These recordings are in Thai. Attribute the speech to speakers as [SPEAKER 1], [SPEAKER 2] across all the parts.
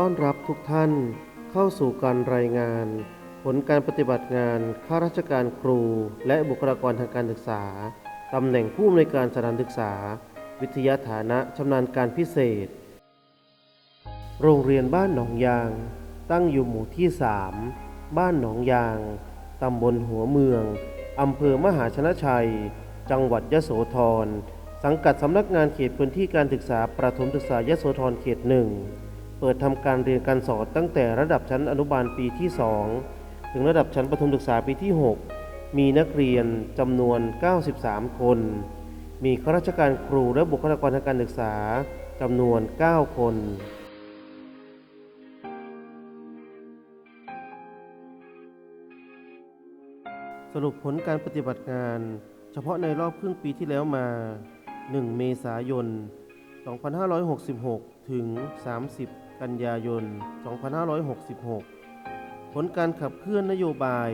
[SPEAKER 1] ต้อนรับทุกท่านเข้าสู่การรายงาน ผลการปฏิบัติงานข้าราชการครู และบุคลากรทางการศึกษาตำแหน่งผู้อำนวยการสถานศึกษา วิทยาฐานะชำนาญการพิเศษ โรงเรียนบ้านหนองยาง ตั้งอยู่หมู่ที่ 3 บ้านหนองยางตำบลหัวเมืองอำเภอมหาชนะชัย จังหวัดยโสธร สังกัดสำนักงานเขตพื้นที่การศึกษาประถมศึกษายโสธรเขตหนึ่ง เปิดทำการเรียนการสอนตั้งแต่ระดับชั้นอนุบาลปีที่ 2 ถึงระดับชั้นประถมศึกษาปีที่ 6 มีนักเรียนจำนวน 93 คน มีข้าราชการครูและบุคลากรทางการศึกษาจำนวน 9 คนสรุปผลการปฏิบัติงาน เฉพาะในรอบครึ่งปีที่แล้วมา 1 เมษายน 2566 ถึง 30 กันยายน 2566 ผลการขับเคลื่อนนโยบาย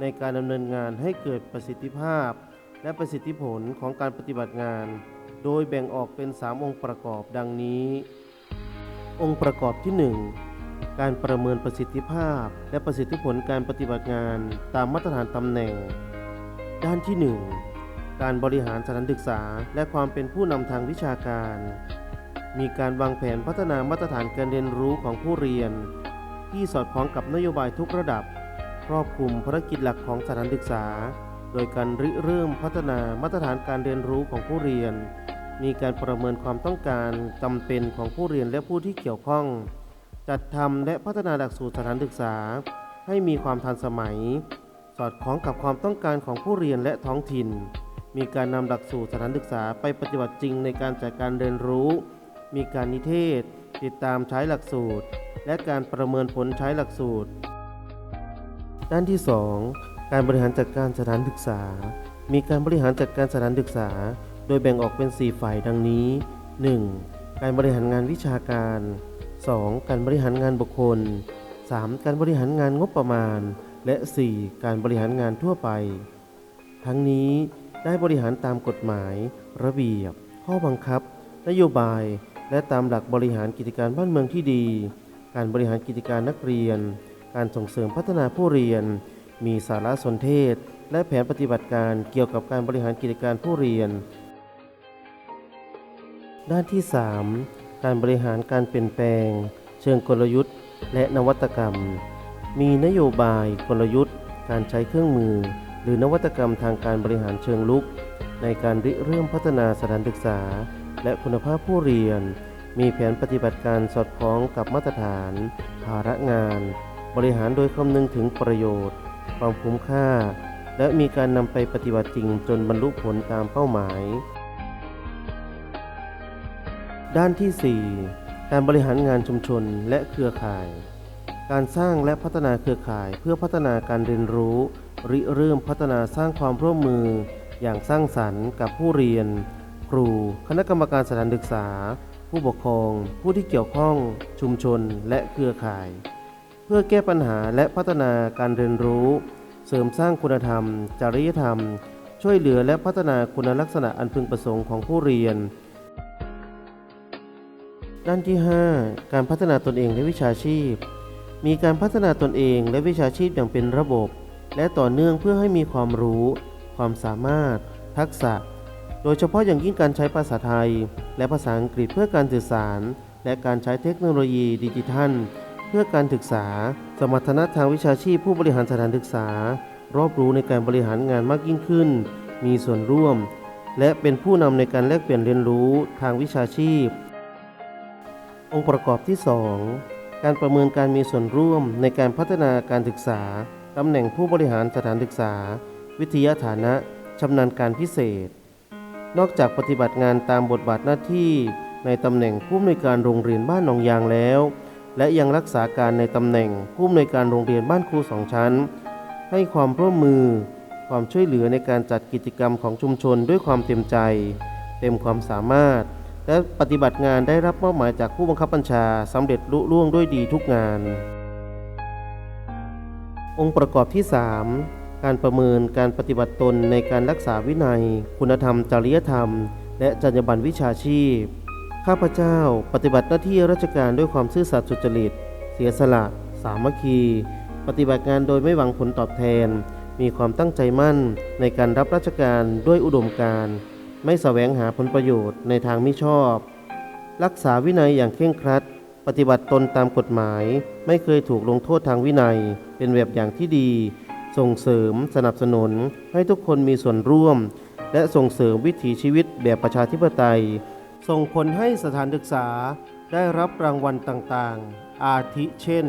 [SPEAKER 1] ในการดำเนินงานให้เกิดประสิทธิภาพ และประสิทธิผลของการปฏิบัติงาน โดยแบ่งออกเป็น 3 องค์ประกอบดังนี้ องค์ประกอบที่ 1 การประเมินประสิทธิภาพ และประสิทธิผลการปฏิบัติงานตามมาตรฐานตำแหน่ง ด้านที่ 1 การบริหารสถานศึกษา และความเป็นผู้นำทางวิชาการ มีการวางแผนพัฒนามาตรฐานการเรียนรู้ของผู้เรียน ที่สอดคล้องกับนโยบายทุกระดับ ครอบคลุมภารกิจหลักของสถานศึกษา โดยการริเริ่มพัฒนามาตรฐานการเรียนรู้ของผู้เรียน มีการประเมินความต้องการจำเป็นของผู้เรียนและผู้ที่เกี่ยวข้อง จัดทำและพัฒนาหลักสูตรสถานศึกษา ให้มีความทันสมัย สอดคล้องกับความต้องการของผู้เรียนและท้องถิ่น มีการนำหลักสูตรสถานศึกษาไปปฏิบัติจริงในการจัดการเรียนรู้ มีการนิเทศ ติดตามใช้หลักสูตร และการประเมินผลใช้หลักสูตร ด้านที่ 2 การบริหารจัดการสถานศึกษา มีการบริหารจัดการสถานศึกษา โดยแบ่งออกเป็น 4 ฝ่ายดังนี้ 1. การบริหารงานวิชาการ 2. การบริหารงานบุคคล 3. การบริหารงานงบประมาณ และ 4. การบริหารงานทั่วไป ทั้งนี้ ได้บริหารตามกฎหมาย ระเบียบ ข้อบังคับ นโยบาย และตามหลักบริหารกิจการบ้านเมืองที่ดี การบริหารกิจการนักเรียน การส่งเสริมพัฒนาผู้เรียน มีสารสนเทศ และแผนปฏิบัติการเกี่ยวกับการบริหารกิจการผู้เรียน ด้านที่ 3 การบริหารการเปลี่ยนแปลง เชิงกลยุทธ์ และนวัตกรรม มีนโยบายกลยุทธ์ การใช้เครื่องมือ หรือนวัตกรรมทางการบริหารเชิงลุก ในการริเริ่มพัฒนาสถานศึกษา และคุณภาพผู้เรียน มีแผนปฏิบัติการสอดคล้องกับมาตรฐาน ภาระงาน บริหารโดยคำนึงถึงประโยชน์ ความคุ้มค่า และมีการนำไปปฏิบัติจริงจนบรรลุผลตามเป้าหมาย ด้านที่ 4 การบริหารงานชุมชนและเครือข่าย การสร้างและพัฒนาเครือข่ายเพื่อพัฒนาการเรียนรู้ ริเริ่มพัฒนาสร้างความร่วมมือ อย่างสร้างสรรค์กับผู้เรียน ครู คณะกรรมการสถานศึกษา ผู้ปกครอง ผู้ที่เกี่ยวข้อง ชุมชน และเครือข่าย เพื่อแก้ปัญหาและพัฒนาการเรียนรู้ เสริมสร้างคุณธรรม จริยธรรม ช่วยเหลือและพัฒนาคุณลักษณะอันพึงประสงค์ของผู้เรียน ด้านที่ 5 การพัฒนาตนเองและวิชาชีพ มีการพัฒนาตนเองและวิชาชีพอย่างเป็นระบบ และต่อเนื่องเพื่อให้มีความรู้ ความสามารถ ทักษะ โดยเฉพาะอย่างยิ่งการใช้ภาษาไทย และภาษาอังกฤษเพื่อการสื่อสาร และการใช้เทคโนโลยีดิจิทัล เพื่อการศึกษา สมรรถนะทางวิชาชีพผู้บริหารสถานศึกษา รอบรู้ในการบริหารงานมากยิ่งขึ้น มีส่วนร่วม และเป็นผู้นำในการแลกเปลี่ยนเรียนรู้ทางวิชาชีพ องค์ประกอบที่ 2 การประเมินการมีส่วนร่วมในการพัฒนาการศึกษา ตำแหน่งผู้บริหารสถานศึกษา วิทยาฐานะชำนาญการพิเศษ นอกจากปฏิบัติงานตามบทบาทหน้าที่ในตำแหน่งผู้อำนวยการโรงเรียนบ้านหนองยางแล้ว และยังรักษาการในตำแหน่งผู้อำนวยการโรงเรียนบ้านครูสองชั้น ให้ความร่วมมือ ความช่วยเหลือในการจัดกิจกรรมของชุมชนด้วยความเต็มใจ เต็มความสามารถ และปฏิบัติงานได้รับมอบหมายจากผู้บังคับบัญชาสำเร็จลุล่วงด้วยดีทุกงาน องค์ประกอบที่ 3 การประเมินการปฏิบัติตนในการรักษาวินัย คุณธรรม จริยธรรม และจรรยาบรรณวิชาชีพ ข้าพเจ้าปฏิบัติหน้าที่ราชการด้วยความซื่อสัตย์สุจริต เสียสละ สามัคคี ปฏิบัติงานโดยไม่หวังผลตอบแทน มีความตั้งใจมั่นในการรับราชการด้วยอุดมการณ์ไม่แสวงหาผลประโยชน์ในทางมิชอบ รักษาวินัยอย่างเคร่งครัด ปฏิบัติตนตามกฎหมาย ไม่เคยถูกลงโทษทางวินัย เป็นแบบอย่างที่ดี ส่งเสริมสนับสนุนให้ทุกคนมีส่วนร่วม และส่งเสริมวิถีชีวิตแบบประชาธิปไตย ส่งผลให้สถานศึกษาได้รับรางวัลต่างๆ อาทิเช่น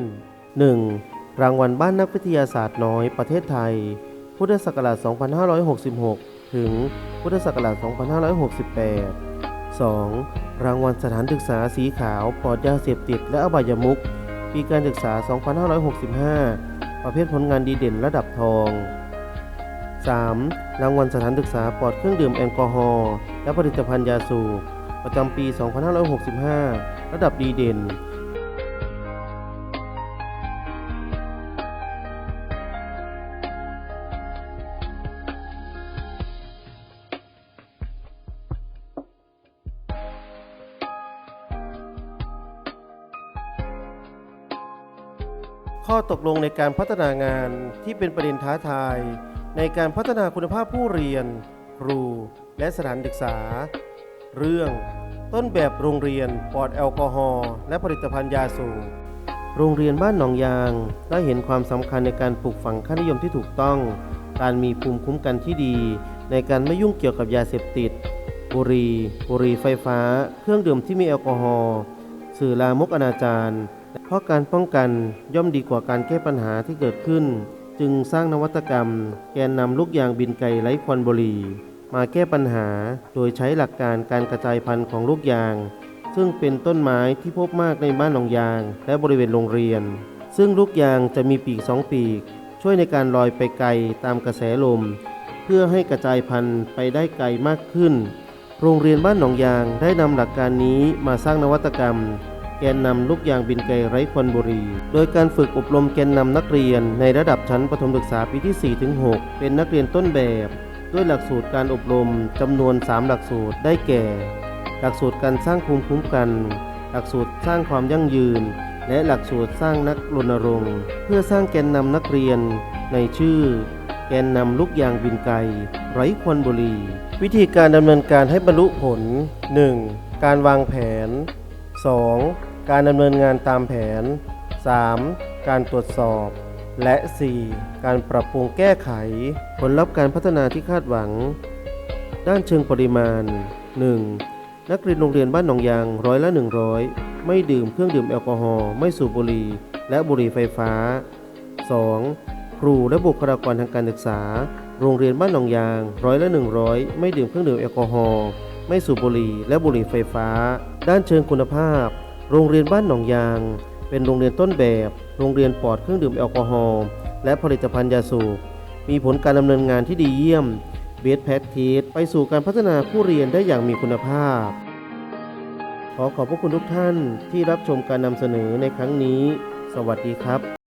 [SPEAKER 1] 1. รางวัลบ้านนักวิทยาศาสตร์น้อยประเทศไทย พุทธศักราช 2566 ถึง พุทธศักราช 2568 2. รางวัลสถานศึกษาสีขาวปลอดยาเสพติดและอบายมุขปีการศึกษา 2565 ประเภทผลงานดีเด่นระดับทอง 3. รางวัลสถานศึกษาปลอดเครื่องดื่มแอลกอฮอล์และผลิตภัณฑ์ยาสูบประจำปี 2565 ระดับดีเด่น ข้อตกลงในการพัฒนางานที่เป็นประเด็นท้าทาย ในการพัฒนาคุณภาพผู้เรียน ครู และสถานศึกษา เรื่อง ต้นแบบโรงเรียนปลอดแอลกอฮอล์และผลิตภัณฑ์ยาสูบโรงเรียนบ้านหนองยางได้เห็นความสำคัญในการปลูกฝังค่านิยมที่ถูกต้อง การมีภูมิคุ้มกันที่ดี ในการไม่ยุ่งเกี่ยวกับยาเสพติด บุหรี่บุหรี่ไฟฟ้า เครื่องดื่มที่มีแอลกอฮอล์สื่อลามกอนาจาร เพราะการป้องกันย่อมดีกว่าการแก้ปัญหาที่เกิดขึ้น จึงสร้างนวัตกรรม แกนนำลูกยางบินไกลไร้ควันบุหรี่ มาแก้ปัญหาโดยใช้หลักการการกระจายพันธุ์ของลูกยาง ซึ่งเป็นต้นไม้ที่พบมากในบ้านหนองยาง และบริเวณโรงเรียน ซึ่งลูกยางจะมีปีกสองปีก ช่วยในการลอยไปไกลตามกระแสลม เพื่อให้กระจายพันธุ์ไปได้ไกลมากขึ้น โรงเรียนบ้านหนองยางได้นำหลักการนี้มาสร้างนวัตกรรม แกนนำลูกยางบินไกลไร้ควันบุหรี่โดยการฝึกอบรมแกนนำนักเรียนในระดับชั้นประถมศึกษาปีที่ 4-6 เป็นนักเรียนต้นแบบ ด้วยหลักสูตรการอบรมจำนวน 3 หลักสูตรได้แก่ หลักสูตรการสร้างภูมิคุ้มกัน หลักสูตรสร้างความยั่งยืน และหลักสูตรสร้างนักรณรงค์ เพื่อสร้างแกนนำนักเรียนในชื่อแกนนำลูกยางบินไกล ไร้ควันบุหรี่วิธีการดำเนินการให้บรรลุผล 1. การวางแผน 2. การดำเนินงานตามแผน 3. การตรวจสอบ และ 4. การปรับปรุงแก้ไข ผลลัพธ์การพัฒนาที่คาดหวัง ด้านเชิงปริมาณ 1. นักเรียนโรงเรียนบ้านหนองยางร้อยละ 100 ไม่ดื่มเครื่องดื่มแอลกอฮอล์ไม่สูบบุหรี่และบุหรี่ไฟฟ้า 2. ครูและบุคลากรทางการศึกษา โรงเรียนบ้านหนองยางร้อยละ 100 ไม่ดื่มเครื่องดื่มแอลกอฮอล์ ไม่สูบบุหรี่และบุหรี่ไฟฟ้า ด้านเชิงคุณภาพ โรงเรียนบ้านหนองยาง เป็นโรงเรียนต้นแบบ โรงเรียนปลอดเครื่องดื่มแอลกอฮอล์และผลิตภัณฑ์ยาสูบ มีผลการดำเนินงานที่ดีเยี่ยมเบสแพททีสไปสู่การพัฒนาผู้เรียนได้อย่างมีคุณภาพ ขอขอบพระคุณทุกท่านที่รับชมการนำเสนอในครั้งนี้ สวัสดีครับ